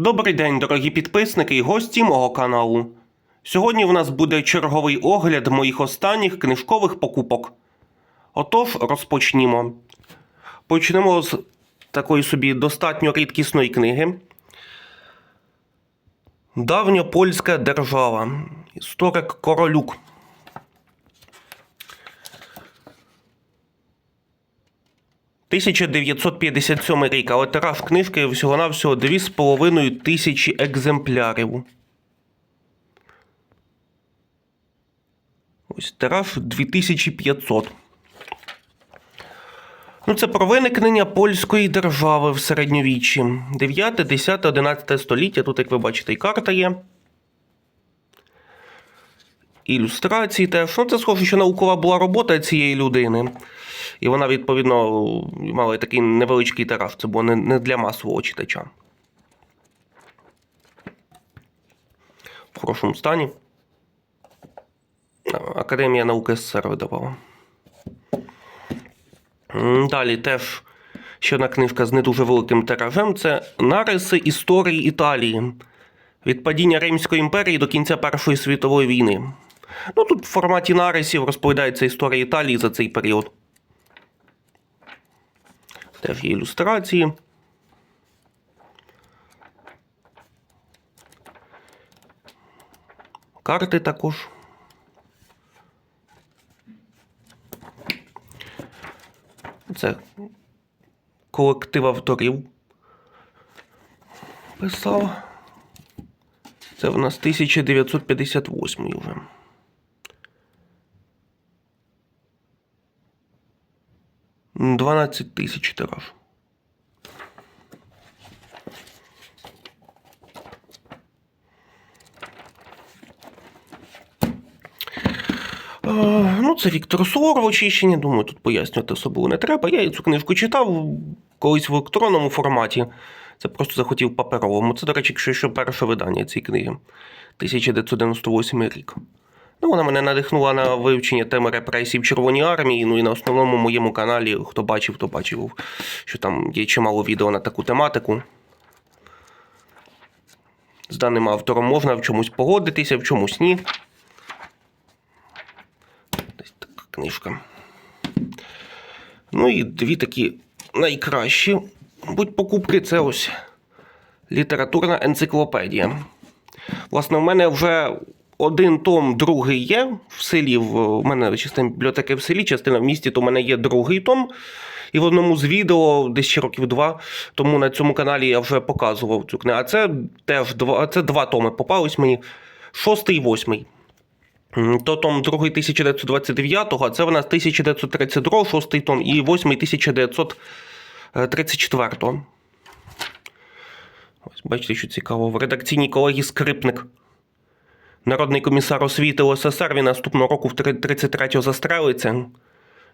Добрий день, дорогі підписники і гості мого каналу. Сьогодні в нас буде черговий огляд моїх останніх книжкових покупок. Отож, розпочнімо. Почнемо з такої собі достатньо рідкісної книги. Давня польська держава. Історик Королюк. – 1957 рік, але тираж книжки всього-навсього 2,5 тисячі екземплярів. Ось тираж 2500. Ну, це про виникнення польської держави в середньовіччі. 9, 10, 11 століття. Тут, як ви бачите, і карта є. Ілюстрації теж. Ну, це схоже, що наукова була робота цієї людини. І вона, відповідно, мала такий невеличкий тираж. Це було не, для масового читача. В хорошому стані. Академія науки СССР видавала. Далі теж ще одна книжка з не дуже великим тиражем це Нариси історії Італії. Від падіння Римської імперії до кінця Першої світової війни. Ну, тут в форматі нарисів розповідається історія Італії за цей період. Теж є ілюстрації. Карти також. Це колектив авторів. Писав. Це в нас 1958 вже. 12 тисяч тираж. Е, Ну, це Віктор Суворов очищення. Думаю, тут пояснювати особливо не треба. Я цю книжку читав колись в електронному форматі. Це просто захотів паперовому. Це, до речі, якщо що перше видання цієї книги. 1998 рік. Ну, вона мене надихнула на вивчення теми репресій в Червоній армії. Ну і на основному моєму каналі, хто бачив, то бачив, що там є чимало відео на таку тематику. З даним автором можна в чомусь погодитися, в чомусь ні. Десь така книжка. Ну і дві такі найкращі. Будь покупки це ось літературна енциклопедія. Власне, в мене вже один том, другий є в селі. В мене частина бібліотеки в селі, частина в місті, то в мене є другий том. І в одному з відео, десь ще років два, тому на цьому каналі я вже показував цю книгу. А це теж два, це два томи попались мені. Шостий і восьмий. То том другий 1929-го, а це в нас 1932 шостий том, і восьмий 1934-го. Ось бачите, що цікаво. В редакційній колегії Скрипник. Народний комісар освіти УССР він наступного року в 33-го застрелиться.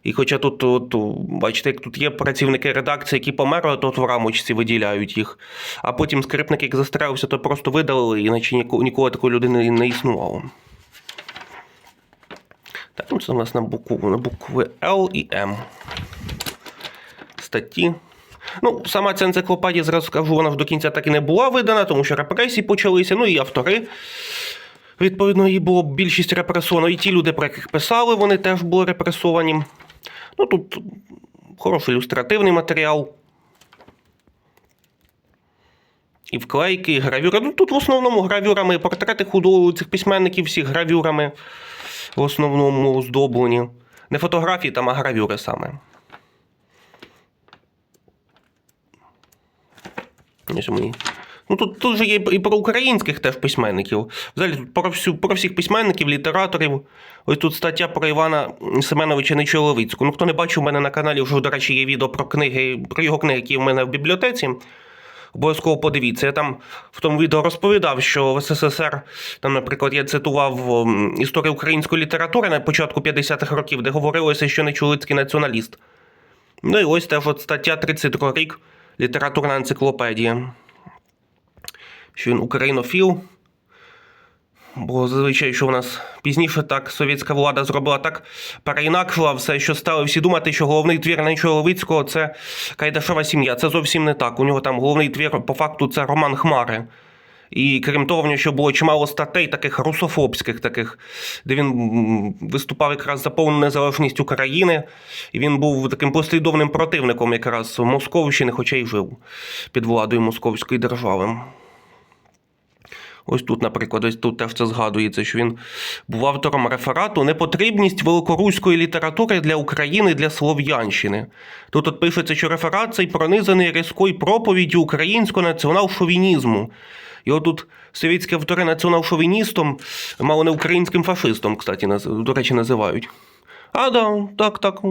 І хоча тут, от, бачите, як тут є працівники редакції, які померли, то от в рамочці виділяють їх. А потім скрипник, як застрелився, то просто видалили, іначе ніко- ніколи такої людини не існувало. Так, ну це у нас на букву, на букви Л і М. Статті. Ну, сама ця енциклопедія, зразу скажу, вона ж до кінця так і не була видана, тому що репресії почалися, ну і автори. Відповідно, її було більшість репресовано. І ті люди, про яких писали, вони теж були репресовані. Ну, тут хороший ілюстративний матеріал. І вклейки, і гравюри. Ну, тут в основному гравюрами, портрети художників цих письменників всі гравюрами в основному оздоблені. Не фотографії там, а гравюри саме. Ось мені. Ну тут, тут же є і про українських теж письменників. Взагалі тут про, всю, про всіх письменників, літераторів. Ось тут стаття про Івана Семеновича Нечоловицького. Ну, хто не бачив, у мене на каналі вже, до речі, є відео про книги, про його книги, які в мене в бібліотеці. Обов'язково подивіться. Я там в тому відео розповідав, що в СССР, там, наприклад, я цитував історію української літератури на початку 50-х років, де говорилося, що Нечолицький націоналіст. Ну і ось теж от стаття 32 рік, літературна енциклопедія. Що він українофіл. Бо зазвичай, що в нас пізніше так совєтська влада зробила так, переінакшила все, що стали всі думати, що головний твір Нечого Левицького це Кайдашова сім'я. Це зовсім не так. У нього там головний твір, по факту, це Роман Хмари. І крім того, в нього ще було чимало статей, таких русофобських, таких, де він виступав якраз за повну незалежність України. І він був таким послідовним противником якраз Московщини, хоча й жив під владою Московської держави. Ось тут, наприклад, ось тут теж це згадується, що він був автором реферату Непотрібність великоруської літератури для України для Слов'янщини. Тут от пишеться, що реферат цей пронизаний різкою проповіддю українського націонал-шовінізму. І отут совєтські автори націонал-шовіністом, мало не українським фашистом, кстати, до речі, називають. А, да, так, так.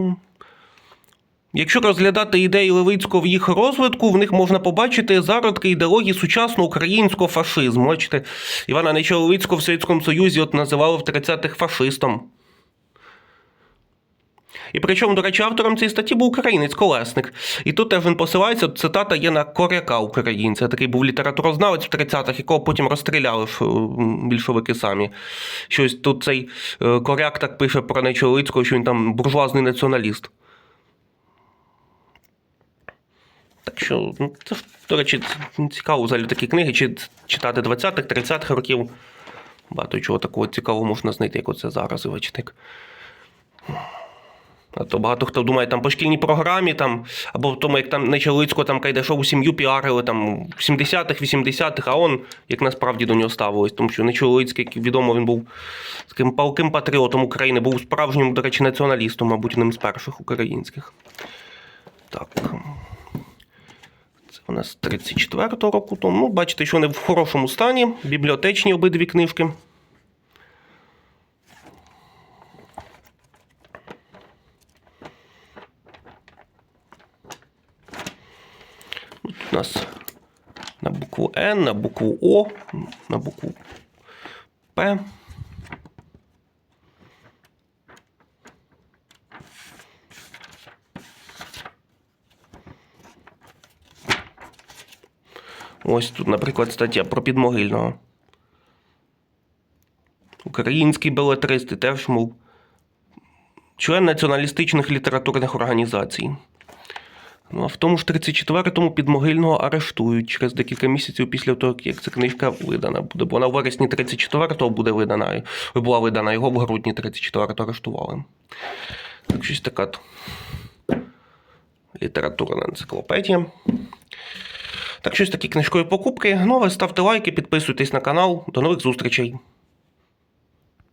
Якщо розглядати ідеї Левицького в їх розвитку, в них можна побачити зародки ідеології сучасного українського фашизму. Бачите, Івана Неча Левицького в Совєтському Союзі от називали в 30-х фашистом. І причому, до речі, автором цієї статті був українець Колесник. І тут теж він посилається, цитата є на коряка українця. Такий був літературознавець в 30-х, якого потім розстріляли е, більшовики самі. Щось тут цей е, коряк так пише про Неча що він там буржуазний націоналіст. Так що, ну, це, до речі, цікаво взагалі такі книги, чи читати 20-х, 30-х років. Багато чого такого цікавого можна знайти, як оце зараз, вичитик. А то багато хто думає, там по шкільній програмі, там, або в тому, як там Нечалицько там Кайдашову сім'ю піарили там в 70-х, 80-х, а он як насправді до нього ставилось. Тому що Нечалицький, як відомо, він був таким палким патріотом України, був справжнім, до речі, націоналістом, мабуть, одним з перших українських. Так. У нас 34-го року. Тому ну, бачите, що вони в хорошому стані. Бібліотечні обидві книжки. Тут у нас на букву Н, на букву О, на букву П. Ось тут, наприклад, стаття про підмогильного. Український белетрист і теж мов член націоналістичних літературних організацій. Ну, а в тому ж 34-му підмогильного арештують через декілька місяців після того, як ця книжка видана буде. Бо вона в вересні 34-го буде видана, була видана, його в грудні 34-го арештували. Так, щось така літературна енциклопедія. Так, щось такі книжкові покупки. Нове ставте лайки, підписуйтесь на канал. До нових зустрічей.